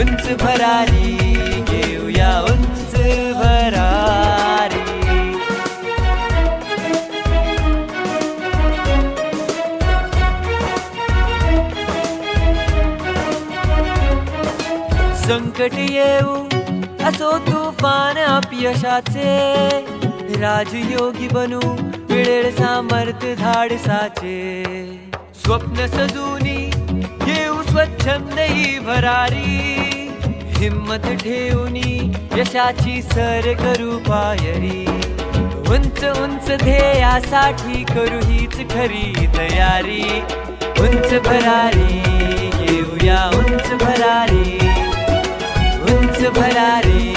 उंच भरारी घेऊया उंच भरारी. संकट येऊ असो तुफान अपयशाचे. राजयोगी बनू मिळेल सामर्थ धाडसाचे. स्वप्न सजूनी घेऊ स्वच्छंद ही भरारी. हिम्मत ठेवूनी यशाची सर करू पायरी. उंच उंच ध्येयासाठी करू हीच खरी तयारी. उंच भरारी घेऊया उंच भरारी. उंच भरारी.